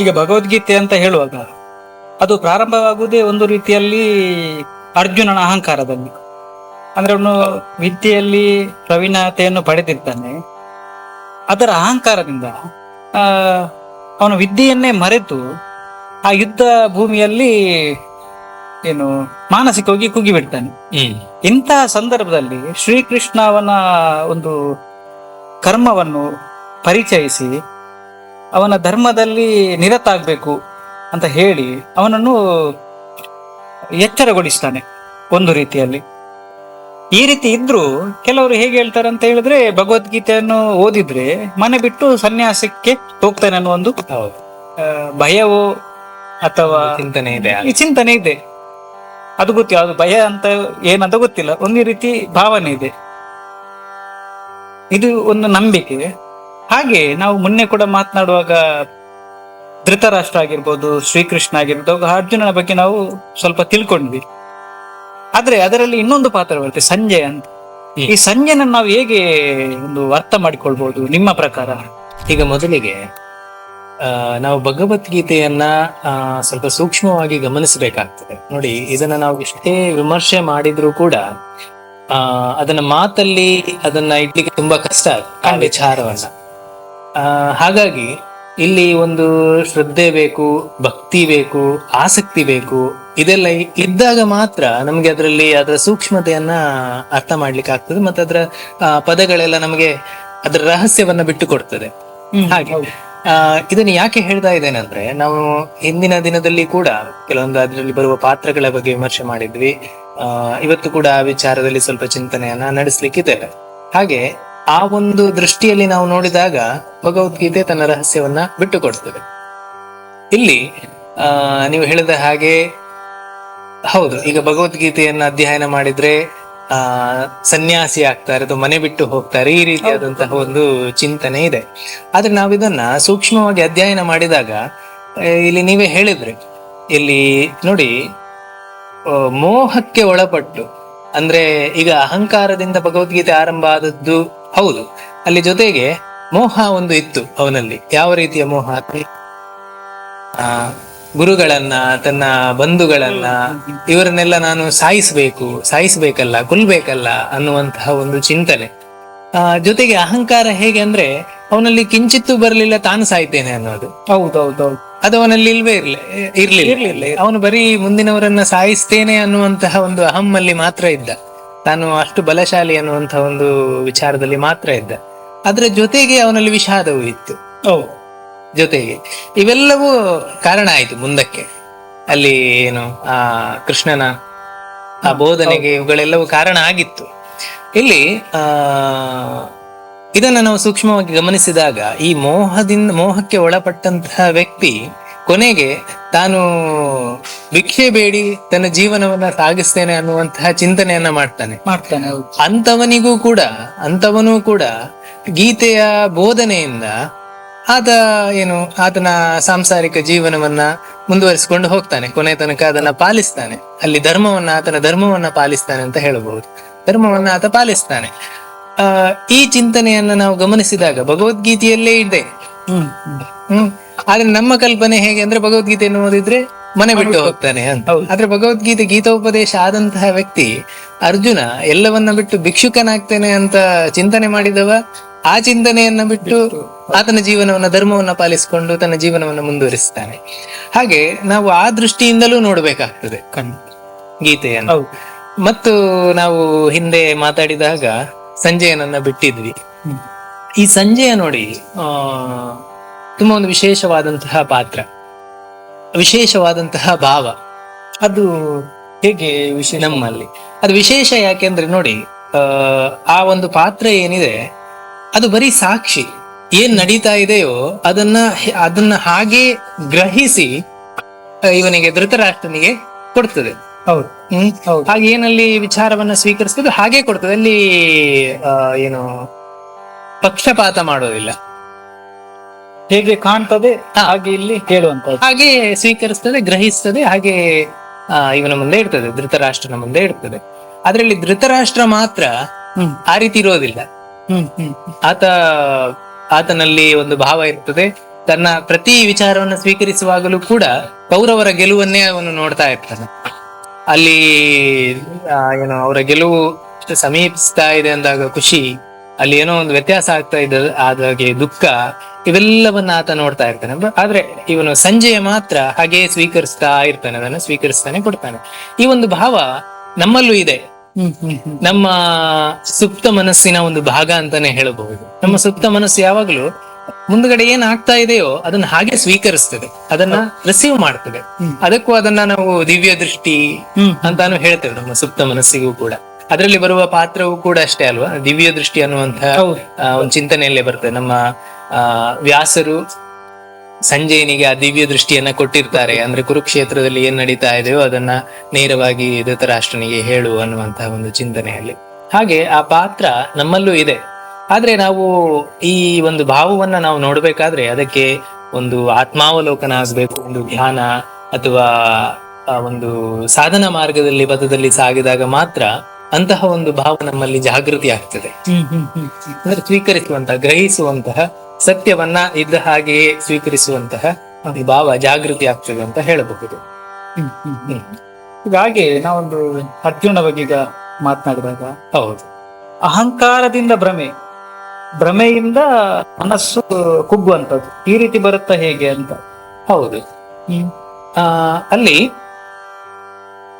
ಈಗ ಭಗವದ್ಗೀತೆ ಅಂತ ಹೇಳುವಾಗ ಅದು ಪ್ರಾರಂಭವಾಗುವುದೇ ಒಂದು ರೀತಿಯಲ್ಲಿ ಅರ್ಜುನನ ಅಹಂಕಾರದಲ್ಲಿ. ಅಂದ್ರೆ ಅವನು ವಿದ್ಯೆಯಲ್ಲಿ ಪ್ರವೀಣತೆಯನ್ನು ಪಡೆದಿದ್ದಾನೆ ಅದರ ಅಹಂಕಾರದಿಂದ ಅವನು ಅವನ ವಿದ್ಯೆಯನ್ನೇ ಮರೆತು ಆ ಯುದ್ಧ ಭೂಮಿಯಲ್ಲಿ ಏನು ಮಾನಸಿಕವಾಗಿ ಕುಗ್ಗಿಬಿಡ್ತಾನೆ. ಬಿಡ್ತಾನೆ ಇಂತಹ ಸಂದರ್ಭದಲ್ಲಿ ಶ್ರೀಕೃಷ್ಣ ಅವನ ಒಂದು ಕರ್ಮವನ್ನು ಪರಿಚಯಿಸಿ ಅವನ ಧರ್ಮದಲ್ಲಿ ನಿರತ ಆಗ್ಬೇಕು ಅಂತ ಹೇಳಿ ಅವನನ್ನು ಎಚ್ಚರಗೊಳಿಸ್ತಾನೆ ಒಂದು ರೀತಿಯಲ್ಲಿ. ಈ ರೀತಿ ಇದ್ರೂ ಕೆಲವರು ಹೇಗೆ ಹೇಳ್ತಾರೆ ಅಂತ ಹೇಳಿದ್ರೆ ಭಗವದ್ಗೀತೆಯನ್ನು ಓದಿದ್ರೆ ಮನೆ ಬಿಟ್ಟು ಸನ್ಯಾಸಕ್ಕೆ ಹೋಗ್ತಾನೆ ಅನ್ನೋ ಒಂದು ಭಯವೋ ಅಥವಾ ಚಿಂತನೆ ಇದೆ ಈ ಚಿಂತನೆ ಇದೆ. ಅದು ಗೊತ್ತಿಲ್ಲ ಅದು ಭಯ ಅಂತ ಏನಂತ ಗೊತ್ತಿಲ್ಲ. ಒಂದು ರೀತಿ ಭಾವನೆ ಇದೆ. ಇದು ಒಂದು ನಂಬಿಕೆ. ಹಾಗೆ ನಾವು ಮೊನ್ನೆ ಕೂಡ ಮಾತನಾಡುವಾಗ ಧೃತರಾಷ್ಟ್ರ ಆಗಿರ್ಬೋದು ಶ್ರೀಕೃಷ್ಣ ಆಗಿರ್ಬೋದು ಅರ್ಜುನನ ಬಗ್ಗೆ ನಾವು ಸ್ವಲ್ಪ ತಿಳ್ಕೊಂಡ್ವಿ. ಆದ್ರೆ ಅದರಲ್ಲಿ ಇನ್ನೊಂದು ಪಾತ್ರ ಬರುತ್ತೆ ಸಂಜಯ್ ಅಂತ. ಈ ಸಂಜೆನ ನಾವು ಹೇಗೆ ಒಂದು ಅರ್ಥ ಮಾಡಿಕೊಳ್ಬಹುದು ನಿಮ್ಮ ಪ್ರಕಾರ? ಈಗ ಮೊದಲಿಗೆ ನಾವು ಭಗವದ್ಗೀತೆಯನ್ನ ಸ್ವಲ್ಪ ಸೂಕ್ಷ್ಮವಾಗಿ ಗಮನಿಸಬೇಕಾಗ್ತದೆ. ನೋಡಿ ಇದನ್ನ ನಾವು ಎಷ್ಟೇ ವಿಮರ್ಶೆ ಮಾಡಿದ್ರೂ ಕೂಡ ಆ ಅದನ್ನ ಮಾತಲ್ಲಿ ಅದನ್ನ ಇಡ್ಲಿಕ್ಕೆ ತುಂಬಾ ಕಷ್ಟ ಆ ವಿಚಾರವನ್ನ. ಹಾಗಾಗಿ ಇಲ್ಲಿ ಒಂದು ಶ್ರದ್ಧೆ ಬೇಕು ಭಕ್ತಿ ಬೇಕು ಆಸಕ್ತಿ ಬೇಕು ಇದೆಲ್ಲ ಇದ್ದಾಗ ಮಾತ್ರ ನಮಗೆ ಅದರಲ್ಲಿ ಅದರ ಸೂಕ್ಷ್ಮತೆಯನ್ನ ಅರ್ಥ ಮಾಡ್ಲಿಕ್ಕೆ ಆಗ್ತದೆ ಮತ್ತೆ ಅದರ ಪದಗಳೆಲ್ಲ ನಮಗೆ ಅದರ ರಹಸ್ಯವನ್ನ ಬಿಟ್ಟು ಕೊಡ್ತದೆ ಹಾಗೆ ಆ, ಇದನ್ನ ಯಾಕೆ ಹೇಳ್ತಾ ಇದ್ದೇನೆ ಅಂದ್ರೆ ನಾವು ಹಿಂದಿನ ದಿನದಲ್ಲಿ ಕೂಡ ಕೆಲವೊಂದು ಅದರಲ್ಲಿ ಬರುವ ಪಾತ್ರಗಳ ಬಗ್ಗೆ ವಿಮರ್ಶೆ ಮಾಡಿದ್ವಿ. ಇವತ್ತು ಕೂಡ ಆ ವಿಚಾರದಲ್ಲಿ ಸ್ವಲ್ಪ ಚಿಂತನೆಯನ್ನ ನಡೆಸ್ಲಿಕ್ಕಿದ್ದೇವೆ. ಹಾಗೆ ಆ ಒಂದು ದೃಷ್ಟಿಯಲ್ಲಿ ನಾವು ನೋಡಿದಾಗ ಭಗವದ್ಗೀತೆ ತನ್ನ ರಹಸ್ಯವನ್ನ ಬಿಟ್ಟು ಕೊಡ್ತದೆ ಇಲ್ಲಿ ಆ ನೀವು ಹೇಳಿದ ಹಾಗೆ ಹೌದು ಈಗ ಭಗವದ್ಗೀತೆಯನ್ನ ಅಧ್ಯಯನ ಮಾಡಿದ್ರೆ ಆ ಸನ್ಯಾಸಿ ಆಗ್ತಾರೆ ಅಥವಾ ಮನೆ ಬಿಟ್ಟು ಹೋಗ್ತಾರೆ ಈ ರೀತಿಯಾದಂತಹ ಒಂದು ಚಿಂತನೆ ಇದೆ. ಆದ್ರೆ ನಾವಿದನ್ನ ಸೂಕ್ಷ್ಮವಾಗಿ ಅಧ್ಯಯನ ಮಾಡಿದಾಗ ಇಲ್ಲಿ ನೀವೇ ಹೇಳಿದ್ರಿ. ಇಲ್ಲಿ ನೋಡಿ ಮೋಹಕ್ಕೆ ಒಳಪಟ್ಟು ಅಂದ್ರೆ ಈಗ ಅಹಂಕಾರದಿಂದ ಭಗವದ್ಗೀತೆ ಆರಂಭ ಆದದ್ದು ಹೌದು ಅಲ್ಲಿ ಜೊತೆಗೆ ಮೋಹ ಒಂದು ಇತ್ತು ಅವನಲ್ಲಿ. ಯಾವ ರೀತಿಯ ಮೋಹ ಅಂದ್ರೆ, ಆ ಗುರುಗಳನ್ನ ತನ್ನ ಬಂಧುಗಳನ್ನ ಇವರನ್ನೆಲ್ಲ ನಾನು ಸಾಯಿಸ್ಬೇಕು ಸಾಯಿಸ್ಬೇಕಲ್ಲ ಕೊಲ್ಬೇಕಲ್ಲ ಅನ್ನುವಂತಹ ಒಂದು ಚಿಂತನೆ. ಆ ಜೊತೆಗೆ ಅಹಂಕಾರ ಹೇಗೆ ಅಂದ್ರೆ ಅವನಲ್ಲಿ ಕಿಂಚಿತ್ತೂ ಬರಲಿಲ್ಲ ತಾನು ಸಾಯ್ತೇನೆ ಅನ್ನೋದು. ಹೌದೌದೌದು. ಅದು ಅವನಲ್ಲಿ ಇಲ್ವೇ ಇರ್ಲಿ ಇರ್ಲಿಲ್ಲ. ಅವನು ಬರೀ ಮುಂದಿನವರನ್ನ ಸಾಯಿಸ್ತೇನೆ ಅನ್ನುವಂತಹ ಒಂದು ಅಹಮ್ಮಲ್ಲಿ ಮಾತ್ರ ಇದ್ದ. ತಾನು ಅಷ್ಟು ಬಲಶಾಲಿ ಅನ್ನುವಂತ ಒಂದು ವಿಚಾರದಲ್ಲಿ ಮಾತ್ರ ಇದ್ದ. ಅದರ ಜೊತೆಗೆ ಅವನಲ್ಲಿ ವಿಷಾದವೂ ಇತ್ತು. ಓ. ಜೊತೆಗೆ. ಇವೆಲ್ಲವೂ ಕಾರಣ ಆಯ್ತು ಮುಂದಕ್ಕೆ. ಅಲ್ಲಿ ಏನು ಆ ಕೃಷ್ಣನ ಆ ಬೋಧನೆಗೆ ಇವುಗಳೆಲ್ಲವೂ ಕಾರಣ ಆಗಿತ್ತು. ಇಲ್ಲಿ ಆ ಇದನ್ನ ನಾವು ಸೂಕ್ಷ್ಮವಾಗಿ ಗಮನಿಸಿದಾಗ ಈ ಮೋಹದಿಂದ ಮೋಹಕ್ಕೆ ಒಳಪಟ್ಟಂತಹ ವ್ಯಕ್ತಿ ಕೊನೆಗೆ ತಾನು ಭಿಕ್ಷೆ ಬೇಡಿ ತನ್ನ ಜೀವನವನ್ನ ಸಾಗಿಸ್ತೇನೆ ಅನ್ನುವಂತಹ ಚಿಂತನೆಯನ್ನ ಮಾಡ್ತಾನೆ. ಮಾಡ್ತಾನೆ ಅಂತವನಿಗೂ ಕೂಡ ಅಂತವನು ಕೂಡ ಗೀತೆಯ ಬೋಧನೆಯಿಂದ ಆತ ಏನು ಆತನ ಸಾಂಸಾರಿಕ ಜೀವನವನ್ನ ಮುಂದುವರಿಸಿಕೊಂಡು ಹೋಗ್ತಾನೆ. ಕೊನೆ ತನಕ ಅದನ್ನ ಪಾಲಿಸ್ತಾನೆ. ಅಲ್ಲಿ ಧರ್ಮವನ್ನ ಆತನ ಧರ್ಮವನ್ನ ಪಾಲಿಸ್ತಾನೆ ಅಂತ ಹೇಳಬಹುದು. ಧರ್ಮವನ್ನ ಆತ ಪಾಲಿಸ್ತಾನೆ. ಆ ಈ ಚಿಂತನೆಯನ್ನ ನಾವು ಗಮನಿಸಿದಾಗ ಭಗವದ್ಗೀತೆಯಲ್ಲೇ ಇದೆ. ಹ್ಮ್. ಹ್ಮ್. ಆದ್ರೆ ನಮ್ಮ ಕಲ್ಪನೆ ಹೇಗೆ ಅಂದ್ರೆ ಭಗವದ್ಗೀತೆಯನ್ನು ಓದಿದ್ರೆ ಮನೆ ಬಿಟ್ಟು ಹೋಗ್ತಾನೆ ಅಂತ. ಆದ್ರೆ ಭಗವದ್ಗೀತೆ ಗೀತೋಪದೇಶ ಆದಂತಹ ವ್ಯಕ್ತಿ ಅರ್ಜುನ ಎಲ್ಲವನ್ನ ಬಿಟ್ಟು ಭಿಕ್ಷುಕನಾಗ್ತೇನೆ ಅಂತ ಚಿಂತನೆ ಮಾಡಿದವ ಆ ಚಿಂತನೆಯನ್ನ ಬಿಟ್ಟು ಆತನ ಜೀವನವನ್ನ ಧರ್ಮವನ್ನ ಪಾಲಿಸಿಕೊಂಡು ತನ್ನ ಜೀವನವನ್ನ ಮುಂದುವರಿಸ್ತಾನೆ. ಹಾಗೆ ನಾವು ಆ ದೃಷ್ಟಿಯಿಂದಲೂ ನೋಡ್ಬೇಕಾಗ್ತದೆ ಗೀತೆಯನ್ನು. ಮತ್ತು ನಾವು ಹಿಂದೆ ಮಾತಾಡಿದಾಗ ಸಂಜಯನನ್ನ ಬಿಟ್ಟಿದ್ವಿ. ಈ ಸಂಜಯ ನೋಡಿ ಆ ತುಂಬಾ ಒಂದು ವಿಶೇಷವಾದಂತಹ ಪಾತ್ರ. ವಿಶೇಷವಾದಂತಹ ಭಾವ. ಅದು ಹೇಗೆ ವಿಷಯ ನಮ್ಮಲ್ಲಿ. ಅದು ವಿಶೇಷ ಯಾಕೆಂದ್ರೆ ನೋಡಿ ಆ, ಆ ಒಂದು ಪಾತ್ರ ಏನಿದೆ ಅದು ಬರೀ ಸಾಕ್ಷಿ. ಏನ್ ನಡೀತಾ ಇದೆಯೋ ಅದನ್ನ ಅದನ್ನ ಹಾಗೆ ಗ್ರಹಿಸಿ ಇವನಿಗೆ ಧೃತರಾಷ್ಟ್ರನಿಗೆ ಕೊಡ್ತದೆ. ಹೌದು. ಹಾಗೆ ಏನಲ್ಲಿ ವಿಚಾರವನ್ನ ಸ್ವೀಕರಿಸ್ತದೆ ಹಾಗೆ ಕೊಡ್ತದೆ. ಅಲ್ಲಿ ಏನು ಪಕ್ಷಪಾತ ಮಾಡೋದಿಲ್ಲ. ಹೇಗೆ ಕಾಣ್ತದೆ ಹಾಗೆ ಇಲ್ಲಿ ಹೇಳುವಂತದ್ದು. ಹಾಗೆ ಸ್ವೀಕರಿಸ್ತದೆ ಗ್ರಹಿಸ್ತದೆ ಹಾಗೆ ಆ, ಇವನ ಮುಂದೆ ಇರ್ತದೆ ಧೃತರಾಷ್ಟ್ರನ ಮುಂದೆ ಇರ್ತದೆ. ಅದರಲ್ಲಿ ಧೃತರಾಷ್ಟ್ರ ಮಾತ್ರ ಹ್ಮ್. ಆ ರೀತಿ ಇರೋದಿಲ್ಲ. ಹ್ಮ್ ಹ್ಮ್. ಆತ ಆತನಲ್ಲಿ ಒಂದು ಭಾವ ಇರ್ತದೆ. ತನ್ನ ಪ್ರತಿ ವಿಚಾರವನ್ನು ಸ್ವೀಕರಿಸುವಾಗಲೂ ಕೂಡ ಕೌರವರ ಗೆಲುವನ್ನೇ ಅವನು ನೋಡ್ತಾ ಇರ್ತಾನೆ. ಅಲ್ಲಿ ಆ, ಏನು ಅವರ ಗೆಲುವು ಸಮೀಪಿಸ್ತಾ ಇದೆ ಅಂದಾಗ ಖುಷಿ. ಅಲ್ಲಿ ಏನೋ ಒಂದು ವ್ಯತ್ಯಾಸ ಆಗ್ತಾ ಇದ್ದ ಆದಾಗೆ ದುಃಖ ಇವೆಲ್ಲವನ್ನ ಆತ ನೋಡ್ತಾ ಇರ್ತಾನೆ. ಆದ್ರೆ ಇವನು ಸಂಜೆಯ ಮಾತ್ರ ಹಾಗೆ ಸ್ವೀಕರಿಸ್ತಾ ಇರ್ತಾನೆ ಅದನ್ನ ಸ್ವೀಕರಿಸ್ತಾನೆ ಕೊಡ್ತಾನೆ. ಈ ಒಂದು ಭಾವ ನಮ್ಮಲ್ಲೂ ಇದೆ. ನಮ್ಮ ಸುಪ್ತ ಮನಸ್ಸಿನ ಒಂದು ಭಾಗ ಅಂತಾನೆ ಹೇಳಬಹುದು. ನಮ್ಮ ಸುಪ್ತ ಮನಸ್ಸು ಯಾವಾಗ್ಲೂ ಮುಂದ್ಗಡೆ ಏನ್ ಆಗ್ತಾ ಇದೆಯೋ ಅದನ್ನ ಹಾಗೆ ಸ್ವೀಕರಿಸ್ತದೆ. ಅದನ್ನ ರಿಸೀವ್ ಮಾಡ್ತದೆ. ಅದಕ್ಕೂ ಅದನ್ನ ನಾವು ದಿವ್ಯ ದೃಷ್ಟಿ. ಅಂತಾನು ಹೇಳ್ತೇವೆ ನಮ್ಮ ಸುಪ್ತ ಮನಸ್ಸಿಗೂ ಕೂಡ. ಅದರಲ್ಲಿ ಬರುವ ಪಾತ್ರವೂ ಕೂಡ ಅಷ್ಟೇ ಅಲ್ವಾ? ದಿವ್ಯ ದೃಷ್ಟಿ ಅನ್ನುವಂತಹ ಒಂದು ಚಿಂತನೆಯಲ್ಲೇ ಬರ್ತದೆ ನಮ್ಮ ಆ ವ್ಯಾಸರು ಸಂಜಯನಿಗೆ ಆ ದಿವ್ಯ ದೃಷ್ಟಿಯನ್ನ ಕೊಟ್ಟಿರ್ತಾರೆ. ಅಂದ್ರೆ ಕುರುಕ್ಷೇತ್ರದಲ್ಲಿ ಏನ್ ನಡೀತಾ ಇದೆಯೋ ಅದನ್ನ ನೇರವಾಗಿ ಧೃತರಾಷ್ಟ್ರನಿಗೆ ಹೇಳು ಅನ್ನುವಂತಹ ಒಂದು ಚಿಂತನೆಯಲ್ಲಿ. ಹಾಗೆ ಆ ಪಾತ್ರ ನಮ್ಮಲ್ಲೂ ಇದೆ. ಆದ್ರೆ ನಾವು ಈ ಒಂದು ಭಾವವನ್ನ ನಾವು ನೋಡ್ಬೇಕಾದ್ರೆ ಅದಕ್ಕೆ ಒಂದು ಆತ್ಮಾವಲೋಕನ ಆಗ್ಬೇಕು ಒಂದು ಧ್ಯಾನ ಅಥವಾ ಒಂದು ಸಾಧನ ಮಾರ್ಗದಲ್ಲಿ ಪಥದಲ್ಲಿ ಸಾಗಿದಾಗ ಮಾತ್ರ ಅಂತಹ ಒಂದು ಭಾವ ನಮ್ಮಲ್ಲಿ ಜಾಗೃತಿ ಆಗ್ತದೆ. ಹ್ಮ್ ಹ್ಮ್ ಹ್ಮ್ ಅಂದ್ರೆ ಸ್ವೀಕರಿಸುವಂತಹ ಗ್ರಹಿಸುವಂತಹ ಸತ್ಯವನ್ನ ಇದ್ದ ಹಾಗೆಯೇ ಸ್ವೀಕರಿಸುವಂತಹ ಭಾವ ಜಾಗೃತಿ ಆಗ್ತದೆ ಅಂತ ಹೇಳಬಹುದು. ಇದು ಹ್ಮ್ ಹ್ಮ್. ಈಗ ಹಾಗೆ ನಾವೊಂದು ಅರ್ಜುನ ಬಗ್ಗೆ ಈಗ ಮಾತನಾಡಿದಾಗ ಹೌದು. ಅಹಂಕಾರದಿಂದ ಭ್ರಮೆ ಭ್ರಮೆಯಿಂದ ಮನಸ್ಸು ಕುಗ್ಗುವಂಥದ್ದು ಈ ರೀತಿ ಬರುತ್ತಾ ಹೇಗೆ ಅಂತ? ಹೌದು. ಹ್ಮ್. ಆ ಅಲ್ಲಿ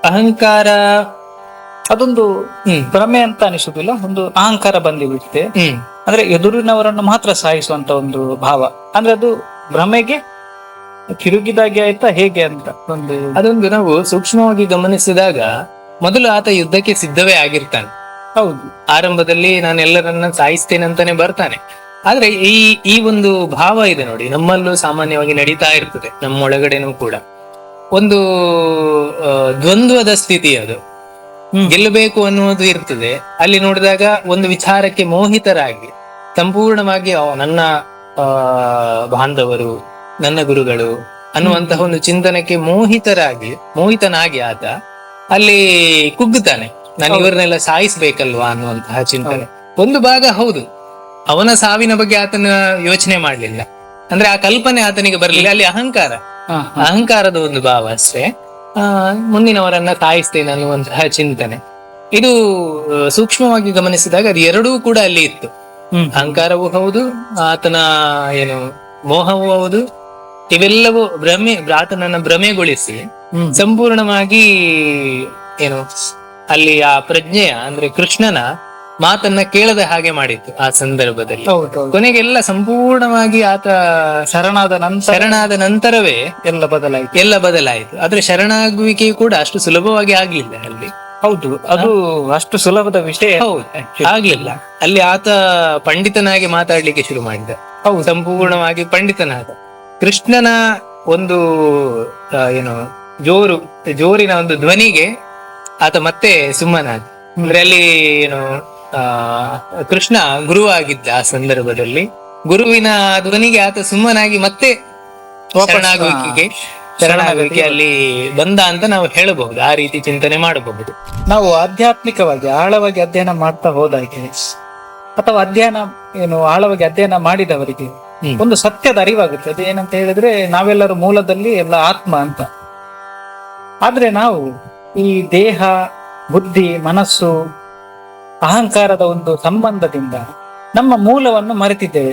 ಅಹಂಕಾರ ಅದೊಂದು ಹ್ಮ್. ಭ್ರಮೆ ಅಂತ ಅನಿಸುದಿಲ್ಲ ಒಂದು ಅಹಂಕಾರ ಬಂದಿಬಿಡುತ್ತೆ ಅಂದ್ರೆ ಎದುರಿನವರನ್ನು ಮಾತ್ರ ಸಾಯಿಸುವಂತ ಒಂದು ಭಾವ. ಅಂದ್ರೆ ಅದು ಭ್ರಮೆಗೆ ತಿರುಗಿದಾಗೆ ಆಯ್ತಾ ಹೇಗೆ ಅಂತ ಒಂದು ಅದೊಂದು ನಾವು ಸೂಕ್ಷ್ಮವಾಗಿ ಗಮನಿಸಿದಾಗ ಮೊದಲು ಆತ ಯುದ್ಧಕ್ಕೆ ಸಿದ್ಧವೇ ಆಗಿರ್ತಾನೆ. ಹೌದು. ಆರಂಭದಲ್ಲಿ ನಾನು ಎಲ್ಲರನ್ನ ಸಾಯಿಸ್ತೇನೆ ಅಂತಾನೆ ಬರ್ತಾನೆ. ಆದ್ರೆ ಈ ಈ ಒಂದು ಭಾವ ಇದೆ ನೋಡಿ ನಮ್ಮಲ್ಲೂ ಸಾಮಾನ್ಯವಾಗಿ ನಡೀತಾ ಇರ್ತದೆ ನಮ್ಮೊಳಗಡೆನೂ ಕೂಡ. ಒಂದು ದ್ವಂದ್ವದ ಸ್ಥಿತಿ ಅದು. ಗೆಲ್ಲಬೇಕು ಅನ್ನುವುದು ಇರ್ತದೆ. ಅಲ್ಲಿ ನೋಡಿದಾಗ ಒಂದು ವಿಚಾರಕ್ಕೆ ಮೋಹಿತರಾಗಿ ಸಂಪೂರ್ಣವಾಗಿ ನನ್ನ ಬಾಂಧವರು ನನ್ನ ಗುರುಗಳು ಅನ್ನುವಂತಹ ಒಂದು ಚಿಂತನಕ್ಕೆ ಮೋಹಿತರಾಗಿ ಮೋಹಿತನಾಗಿ ಆತ ಅಲ್ಲಿ ಕುಗ್ಗುತ್ತಾನೆ. ನಾನು ಇವರನ್ನೆಲ್ಲ ಸಾಯಿಸ್ಬೇಕಲ್ವಾ ಅನ್ನುವಂತಹ ಚಿಂತನೆ. ಒಂದು ಭಾಗ ಹೌದು. ಅವನ ಸಾವಿನ ಬಗ್ಗೆ ಆತನ ಯೋಚನೆ ಮಾಡ್ಲಿಲ್ಲ. ಅಂದ್ರೆ ಆ ಕಲ್ಪನೆ ಆತನಿಗೆ ಬರಲಿಲ್ಲ. ಅಲ್ಲಿ ಅಹಂಕಾರ. ಅಹಂಕಾರದ ಒಂದು ಭಾವ ಅಷ್ಟೇ. ಮುಂದಿನವರನ್ನ ಸಾಯಿಸ್ತೇನೆ ಅನ್ನುವಂತಹ ಚಿಂತನೆ. ಇದು ಸೂಕ್ಷ್ಮವಾಗಿ ಗಮನಿಸಿದಾಗ ಅದು ಎರಡೂ ಕೂಡ ಅಲ್ಲಿ ಇತ್ತು. ಹ್ಮ್. ಅಹಂಕಾರವೂ ಹೌದು ಆತನ ಏನು ಮೋಹವೂ ಹೌದು ಇವೆಲ್ಲವೂ ಭ್ರಮೆ ಆತನನ್ನ ಭ್ರಮೆಗೊಳಿಸಿ ಸಂಪೂರ್ಣವಾಗಿ ಏನು ಅಲ್ಲಿ ಆ ಪ್ರಜ್ಞೆಯ ಅಂದ್ರೆ ಕೃಷ್ಣನ ಮಾತನ್ನ ಕೇಳದ ಹಾಗೆ ಮಾಡಿತ್ತು ಆ ಸಂದರ್ಭದಲ್ಲಿ. ಹೌದು ಕೊನೆಗೆ ಕೊನೆಗೆಲ್ಲ ಸಂಪೂರ್ಣವಾಗಿ ಆತ ಶರಣಾದ ನಂತರ ಶರಣಾದ ನಂತರವೇ ಎಲ್ಲ ಬದಲಾಯಿತು. ಎಲ್ಲ ಬದಲಾಯಿತು. ಆದ್ರೆ ಶರಣಾಗುವಿಕೆಯು ಕೂಡ ಅಷ್ಟು ಸುಲಭವಾಗಿ ಆಗ್ಲಿಲ್ಲ ಅಲ್ಲಿ. ಹೌದು ಅದು ಅಷ್ಟು ಸುಲಭದ ವಿಷಯ. ಹೌದು ಆಗ್ಲಿಲ್ಲ. ಅಲ್ಲಿ ಆತ ಪಂಡಿತನಾಗಿ ಮಾತಾಡ್ಲಿಕ್ಕೆ ಶುರು ಮಾಡಿದ. ಹೌದು. ಸಂಪೂರ್ಣವಾಗಿ ಪಂಡಿತನಾದ. ಕೃಷ್ಣನ ಒಂದು ಆ, ಏನು ಜೋರು ಜೋರಿನ ಒಂದು ಧ್ವನಿಗೆ ಆತ ಮತ್ತೆ ಸುಮ್ಮನಾದ. ಅಂದ್ರೆ ಅಲ್ಲಿ ಏನು ಕೃಷ್ಣ ಗುರುವಾಗಿದ್ದ ಆ ಸಂದರ್ಭದಲ್ಲಿ ಗುರುವಿನ ಧ್ವನಿಗೆ ಆತ ಸುಮ್ಮನಾಗಿ ಮತ್ತೆ ಶರಣಾಗುವಿಕೆಗೆ ಶರಣಾಗುವಿಕೆ ಅಲ್ಲಿ ಬಂದ ಅಂತ ನಾವು ಹೇಳಬಹುದು. ಆ ರೀತಿ ಚಿಂತನೆ ಮಾಡಬಹುದು. ನಾವು ಆಧ್ಯಾತ್ಮಿಕವಾಗಿ ಆಳವಾಗಿ ಅಧ್ಯಯನ ಮಾಡ್ತಾ ಹೋದಾಗೆ ಅಥವಾ ಅಧ್ಯಯನ ಏನು ಆಳವಾಗಿ ಅಧ್ಯಯನ ಮಾಡಿದವರಿಗೆ ಒಂದು ಸತ್ಯದ ಅರಿವಾಗುತ್ತೆ. ಅದು ಏನಂತ ಹೇಳಿದ್ರೆ ನಾವೆಲ್ಲರೂ ಮೂಲದಲ್ಲಿ ಎಲ್ಲ ಆತ್ಮ ಅಂತ. ಆದ್ರೆ ನಾವು ಈ ದೇಹ ಬುದ್ಧಿ ಮನಸ್ಸು ಅಹಂಕಾರದ ಒಂದು ಸಂಬಂಧದಿಂದ ನಮ್ಮ ಮೂಲವನ್ನು ಮರೆತಿದ್ದೇವೆ.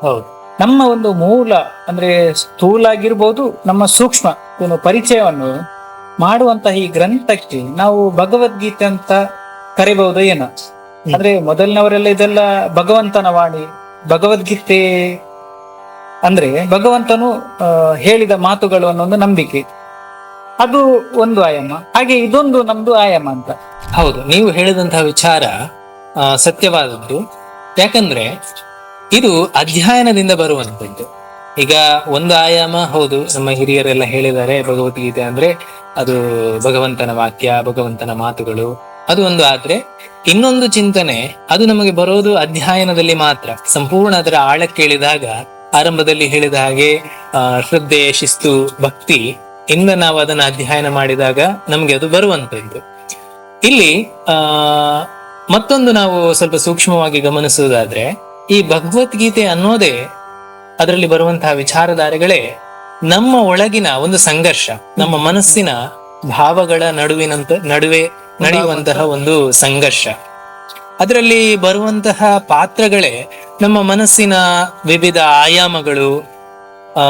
ಹೌದು. ನಮ್ಮ ಒಂದು ಮೂಲ ಅಂದ್ರೆ ಸ್ಥೂಲ ಆಗಿರ್ಬೋದು ನಮ್ಮ ಸೂಕ್ಷ್ಮ ಏನು ಪರಿಚಯವನ್ನು ಮಾಡುವಂತಹ ಈ ಗ್ರಂಥಕ್ಕೆ ನಾವು ಭಗವದ್ಗೀತೆ ಅಂತ ಕರಿಬಹುದು ಏನೋ. ಅಂದ್ರೆ ಮೊದಲಿನವರೆಲ್ಲ ಇದೆಲ್ಲ ಭಗವಂತನ ವಾಣಿ ಭಗವದ್ಗೀತೆ ಅಂದ್ರೆ ಭಗವಂತನು ಹೇಳಿದ ಮಾತುಗಳು ಅನ್ನೋ ಒಂದು ನಂಬಿಕೆ. ಅದು ಒಂದು ಆಯಾಮ. ಹಾಗೆ ಇದೊಂದು ನಮ್ದು ಆಯಾಮ ಅಂತ. ಹೌದು, ನೀವು ಹೇಳಿದಂತಹ ವಿಚಾರ ಸತ್ಯವಾದದ್ದು. ಯಾಕಂದ್ರೆ ಇದು ಅಧ್ಯಯನದಿಂದ ಬರುವಂತದ್ದು. ಈಗ ಒಂದು ಆಯಾಮ, ಹೌದು, ನಮ್ಮ ಹಿರಿಯರೆಲ್ಲ ಹೇಳಿದ್ದಾರೆ, ಭಗವದ್ಗೀತೆ ಅಂದ್ರೆ ಅದು ಭಗವಂತನ ವಾಕ್ಯ, ಭಗವಂತನ ಮಾತುಗಳು, ಅದು ಒಂದು ಆದ್ರೆ ಇನ್ನೊಂದು ಚಿಂತನೆ, ಅದು ನಮಗೆ ಬರೋದು ಅಧ್ಯಯನದಲ್ಲಿ ಮಾತ್ರ. ಸಂಪೂರ್ಣ ಅದರ ಆಳಕ್ಕೆ ಇಳಿದಾಗ ಆರಂಭದಲ್ಲಿ ಹೇಳಿದ ಹಾಗೆ ಶ್ರದ್ಧೆ, ಶಿಸ್ತು, ಭಕ್ತಿ ಇಂದ ನಾವು ಅದನ್ನ ಅಧ್ಯಯನ ಮಾಡಿದಾಗ ನಮ್ಗೆ ಅದು ಬರುವಂತದ್ದು ಇಲ್ಲಿ ಆ ಮತ್ತೊಂದು ನಾವು ಸ್ವಲ್ಪ ಸೂಕ್ಷ್ಮವಾಗಿ ಗಮನಿಸುವುದಾದ್ರೆ ಈ ಭಗವದ್ಗೀತೆ ಅನ್ನೋದೇ ಅದರಲ್ಲಿ ಬರುವಂತಹ ವಿಚಾರಧಾರೆಗಳೇ ನಮ್ಮ ಒಳಗಿನ ಒಂದು ಸಂಘರ್ಷ ನಮ್ಮ ಮನಸ್ಸಿನ ಭಾವಗಳ ನಡುವಿನಂತ ನಡುವೆ ನಡೆಯುವಂತಹ ಒಂದು ಸಂಘರ್ಷ. ಅದರಲ್ಲಿ ಬರುವಂತಹ ಪಾತ್ರಗಳೇ ನಮ್ಮ ಮನಸ್ಸಿನ ವಿವಿಧ ಆಯಾಮಗಳು ಆ,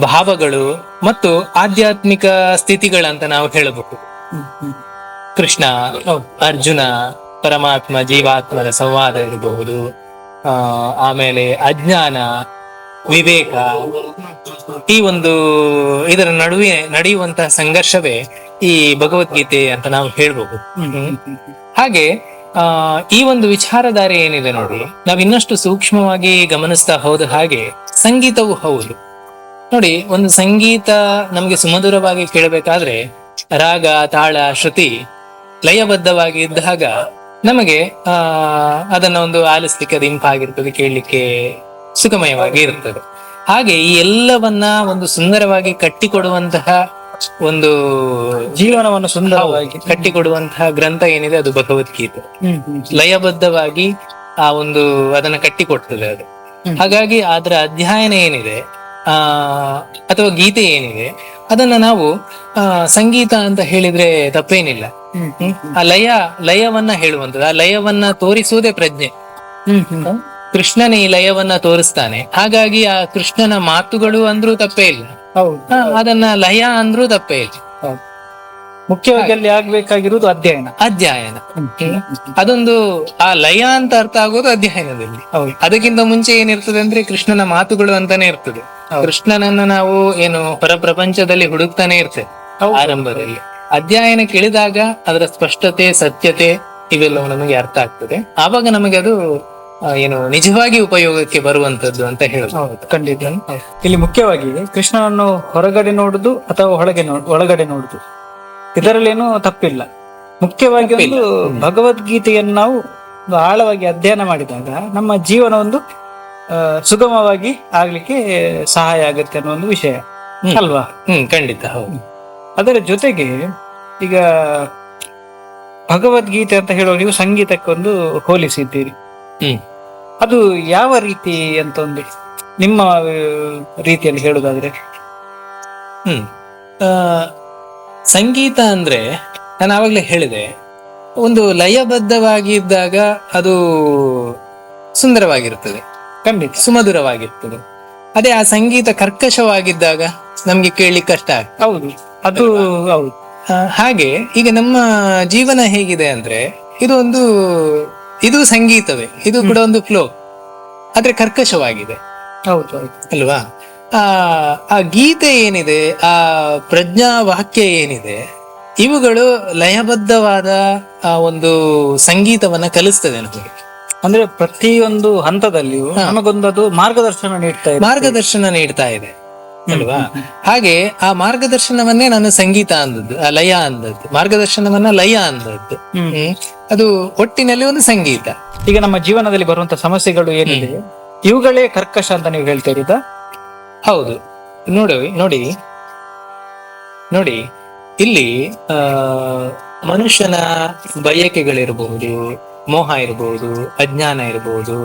ಭಾವಗಳು ಮತ್ತು ಆಧ್ಯಾತ್ಮಿಕ ಸ್ಥಿತಿಗಳಂತ ನಾವು ಹೇಳಬಹುದು. ಕೃಷ್ಣ, ಅರ್ಜುನ, ಪರಮಾತ್ಮ, ಜೀವಾತ್ಮದ ಸಂವಾದ ಇರಬಹುದು. ಆ, ಆಮೇಲೆ ಅಜ್ಞಾನ, ವಿವೇಕ ಈ ಒಂದು ಇದರ ನಡುವೆ ನಡೆಯುವಂತಹ ಸಂಘರ್ಷವೇ ಈ ಭಗವದ್ಗೀತೆ ಅಂತ ನಾವು ಹೇಳ್ಬಹುದು ಹಾಗೆ ಆ, ಈ ಒಂದು ವಿಚಾರಧಾರೆ ಏನಿದೆ ನೋಡಿ, ನಾವು ಇನ್ನಷ್ಟು ಸೂಕ್ಷ್ಮವಾಗಿ ಗಮನಿಸ್ತಾ ಹೋದ ಹಾಗೆ ಸಂಗೀತವು ಹೌದು. ನೋಡಿ, ಒಂದು ಸಂಗೀತ ನಮಗೆ ಸುಮಧುರವಾಗಿ ಕೇಳಬೇಕಾದ್ರೆ ರಾಗ, ತಾಳ, ಶ್ರುತಿ ಲಯಬದ್ಧವಾಗಿ ಇದ್ದಾಗ ನಮಗೆ, ಆ, ಅದನ್ನ ಒಂದು ಆಲಿಸ್ಲಿಕ್ಕೆ ಅದು ಇಂಪಾಗಿರ್ತದೆ ಕೇಳಲಿಕ್ಕೆ ಸುಖಮಯವಾಗಿ ಇರ್ತದೆ. ಹಾಗೆ ಈ ಎಲ್ಲವನ್ನ ಒಂದು ಸುಂದರವಾಗಿ ಕಟ್ಟಿಕೊಡುವಂತಹ ಒಂದು ಜೀವನವನ್ನು ಸುಂದರವಾಗಿ ಕಟ್ಟಿಕೊಡುವಂತಹ ಗ್ರಂಥ ಏನಿದೆ ಅದು ಭಗವದ್ಗೀತೆ. ಲಯಬದ್ಧವಾಗಿ ಆ ಒಂದು ಅದನ್ನ ಕಟ್ಟಿಕೊಡ್ತದೆ ಅದು. ಹಾಗಾಗಿ ಅದರ ಅಧ್ಯಯನ ಏನಿದೆ ಆ ಅಥವಾ ಗೀತೆ ಏನಿದೆ ಅದನ್ನ ನಾವು ಆ ಸಂಗೀತ ಅಂತ ಹೇಳಿದ್ರೆ ತಪ್ಪೇನಿಲ್ಲ? ಆ ಲಯ ಲಯವನ್ನ ಹೇಳುವಂಥದ್ದು. ಆ ಲಯವನ್ನ ತೋರಿಸುವುದೇ ಪ್ರಜ್ಞೆ. ಕೃಷ್ಣನೇ ಈ ಲಯವನ್ನ ತೋರಿಸ್ತಾನೆ. ಹಾಗಾಗಿ ಆ ಕೃಷ್ಣನ ಮಾತುಗಳು ಅಂದ್ರೂ ತಪ್ಪೇ ಇಲ್ಲ. ಹೌದು. ಆ, ಅದನ್ನ ಲಯ ಅಂದ್ರೂ ತಪ್ಪೇ ಇಲ್ಲ. ಹೌದು. ಮುಖ್ಯವಾಗಿ ಅಲ್ಲಿ ಆಗ್ಬೇಕಾಗಿರುವುದು ಅಧ್ಯಯನ. ಅಧ್ಯಯನ. ಅದೊಂದು ಆ ಲಯ ಅಂತ ಅರ್ಥ ಆಗೋದು ಅಧ್ಯಯನದಲ್ಲಿ. ಹೌದು. ಅದಕ್ಕಿಂತ ಮುಂಚೆ ಏನಿರ್ತದೆ ಅಂದ್ರೆ ಕೃಷ್ಣನ ಮಾತುಗಳು ಅಂತಾನೆ ಇರ್ತದೆ. ಕೃಷ್ಣನನ್ನ ನಾವು ಏನು ಹೊರ ಪ್ರಪಂಚದಲ್ಲಿ ಹುಡುಕ್ತಾನೆ ಇರ್ತೇವೆ ಹೌದು. ಆರಂಭದಲ್ಲಿ. ಅಧ್ಯಯನ ಕೇಳಿದಾಗ ಅದರ ಸ್ಪಷ್ಟತೆ ಸತ್ಯತೆ ಇವೆಲ್ಲವೂ ನಮಗೆ ಅರ್ಥ ಆಗ್ತದೆ. ಆವಾಗ ನಮಗೆ ಅದು ಏನು ನಿಜವಾಗಿ ಉಪಯೋಗಕ್ಕೆ ಬರುವಂತದ್ದು ಅಂತ ಹೇಳುದು ಹೌದು ಖಂಡಿತ. ಇಲ್ಲಿ ಮುಖ್ಯವಾಗಿ ಕೃಷ್ಣನನ್ನು ಹೊರಗಡೆ ನೋಡುದು ಅಥವಾ ಒಳಗೆ ನೋಡ್ ಒಳಗಡೆ ನೋಡುದು. ಇದರಲ್ಲೇನು ತಪ್ಪಿಲ್ಲ. ಮುಖ್ಯವಾಗಿ ಒಂದು ಭಗವದ್ಗೀತೆಯನ್ನು ನಾವು ಆಳವಾಗಿ ಅಧ್ಯಯನ ಮಾಡಿದಾಗ ನಮ್ಮ ಜೀವನ ಒಂದು ಸುಗಮವಾಗಿ ಆಗ್ಲಿಕ್ಕೆ ಸಹಾಯ ಆಗುತ್ತೆ ಅನ್ನೋ ಒಂದು ವಿಷಯ. ಅಲ್ವಾ? ಹ್ಮ್ ಖಂಡಿತ ಹೌದು. ಅದರ ಜೊತೆಗೆ ಈಗ ಭಗವದ್ಗೀತೆ ಅಂತ ಹೇಳುವ ನೀವು ಸಂಗೀತಕ್ಕೊಂದು ಹೋಲಿಸಿದ್ದೀರಿ. ಅದು ಯಾವ ರೀತಿ ಅಂತ ಒಂದು ನಿಮ್ಮ ರೀತಿಯಲ್ಲಿ ಹೇಳುದಾದ್ರೆ. ಹ್ಮ್. ಸಂಗೀತ ಅಂದ್ರೆ ನಾನು ಆವಾಗಲೇ ಹೇಳಿದೆ ಒಂದು ಲಯಬದ್ಧವಾಗಿದ್ದಾಗ ಅದು ಸುಂದರವಾಗಿರುತ್ತದೆ ಖಂಡಿತ. ಸುಮಧುರವಾಗಿರ್ತದೆ. ಅದೇ ಆ ಸಂಗೀತ ಕರ್ಕಶವಾಗಿದ್ದಾಗ ನಮ್ಗೆ ಕೇಳಿ ಕಷ್ಟ ಆಗ್ತದೆ. ಹೌದು. ಅದು ಹೌದು. ಹಾಗೆ ಈಗ ನಮ್ಮ ಜೀವನ ಹೇಗಿದೆ ಅಂದ್ರೆ ಇದು ಒಂದು ಇದು ಸಂಗೀತವೇ ಇದು ಕೂಡ ಒಂದು ಫ್ಲೋ ಆದ್ರೆ ಕರ್ಕಶವಾಗಿದೆ. ಹೌದು ಅಲ್ವಾ? ಆ ಆ ಗೀತೆ ಏನಿದೆ ಆ ಪ್ರಜ್ಞಾ ವಾಕ್ಯ ಏನಿದೆ ಇವುಗಳು ಲಯಬದ್ಧವಾದ ಆ ಒಂದು ಸಂಗೀತವನ್ನ ಕಲಿಸ್ತದೆ ನಮಗೆ. ಅಂದ್ರೆ ಪ್ರತಿಯೊಂದು ಹಂತದಲ್ಲಿಯೂ ನಮಗೊಂದು ಅದು ಮಾರ್ಗದರ್ಶನ ನೀಡ್ತಾ ಇದೆ. ಮಾರ್ಗದರ್ಶನ ನೀಡ್ತಾ ಇದೆ. ಅಲ್ವಾ? ಹಾಗೆ ಆ ಮಾರ್ಗದರ್ಶನವನ್ನೇ ನಾನು ಸಂಗೀತ ಅಂದದ್ದು ಆ ಲಯ ಅಂದದ್ದು. ಮಾರ್ಗದರ್ಶನವನ್ನ ಲಯ ಅಂದದ್ದು. ಅದು ಒಟ್ಟಿನಲ್ಲಿ ಒಂದು ಸಂಗೀತ. ಈಗ ನಮ್ಮ ಜೀವನದಲ್ಲಿ ಬರುವಂತ ಸಮಸ್ಯೆಗಳು ಏನಿದೆ? ಇವುಗಳೇ ಕರ್ಕಶ ಅಂತ ನೀವು ಹೇಳ್ತೀರಿದ ಹೌದು. ನೋಡಿ ನೋಡಿ. ನೋಡಿ ಇಲ್ಲಿ ಆ ಮನುಷ್ಯನ ಬಯಕೆಗಳಿರಬಹುದು ಮೋಹ ಇರಬಹುದು ಅಜ್ಞಾನ ಇರಬಹುದು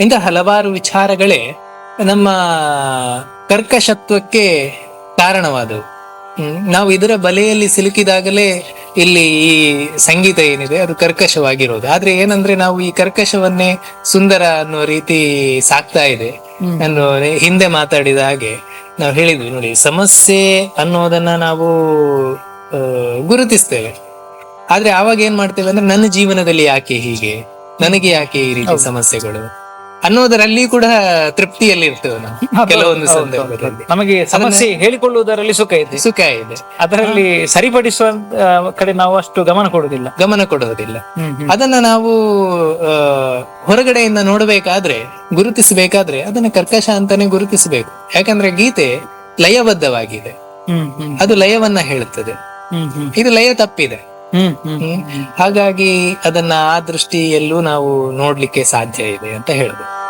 ಇಂಥ ಹಲವಾರು ವಿಚಾರಗಳೇ ನಮ್ಮ ಕರ್ಕಶತ್ವಕ್ಕೆ ಕಾರಣವಾದವು. ನಾವು ಇದರ ಬಲೆಯಲ್ಲಿ ಸಿಲುಕಿದಾಗಲೇ ಇಲ್ಲಿ ಈ ಸಂಗೀತ ಏನಿದೆ ಅದು ಕರ್ಕಶವಾಗಿರೋದು. ಆದ್ರೆ ಏನಂದ್ರೆ ನಾವು ಈ ಕರ್ಕಶವನ್ನೇ ಸುಂದರ ಅನ್ನೋ ರೀತಿ ಸಾಕ್ತಾ ಇದೆ ನಾನು ಹಿಂದೆ ಮಾತಾಡಿದ ಹಾಗೆ ನಾವು ಹೇಳಿದ್ವಿ. ನೋಡಿ ಸಮಸ್ಯೆ ಅನ್ನೋದನ್ನ ನಾವು ಗುರುತಿಸ್ತೇವೆ. ಆದ್ರೆ ಆವಾಗ ಏನ್ ಮಾಡ್ತೇವೆ ಅಂದ್ರೆ ನನ್ನ ಜೀವನದಲ್ಲಿ ಯಾಕೆ ಹೀಗೆ? ನನಗೆ ಯಾಕೆ ಈ ರೀತಿ ಸಮಸ್ಯೆಗಳು? ಅನ್ನೋದರಲ್ಲಿ ಕೂಡ ತೃಪ್ತಿಯಲ್ಲಿ ಇರ್ತೇವೆ ನಾವು ಕೆಲವೊಂದು ಸಂದರ್ಭದಲ್ಲಿ. ನಮಗೆ ಸಮಸ್ಯೆ ಹೇಳಿಕೊಳ್ಳುವುದರಲ್ಲಿ ಸುಖ ಇದೆ. ಸುಖ ಇದೆ. ಅದರಲ್ಲಿ ಸರಿಪಡಿಸುವ ಕಡೆ ನಾವು ಅಷ್ಟು ಗಮನ ಕೊಡುವುದಿಲ್ಲ. ಗಮನ ಹ್ಮ್. ಅದನ್ನ ನಾವು ಹೊರಗಡೆಯಿಂದ ನೋಡಬೇಕಾದ್ರೆ ಗುರುತಿಸಬೇಕಾದ್ರೆ ಅದನ್ನ ಕರ್ಕಶ ಅಂತಾನೆ ಗುರುತಿಸಬೇಕು. ಯಾಕಂದ್ರೆ ಗೀತೆ ಲಯಬದ್ಧವಾಗಿದೆ. ಅದು ಲಯವನ್ನ ಹೇಳುತ್ತದೆ. ಇದು ಲಯ ತಪ್ಪಿದೆ. ಹಾಗಾಗಿ ಅದನ್ನ ಆ ದೃಷ್ಟಿಯಲ್ಲೂ ನಾವು ನೋಡ್ಲಿಕ್ಕೆ ಸಾಧ್ಯ ಇದೆ ಅಂತ ಹೇಳ್ಬೋದು.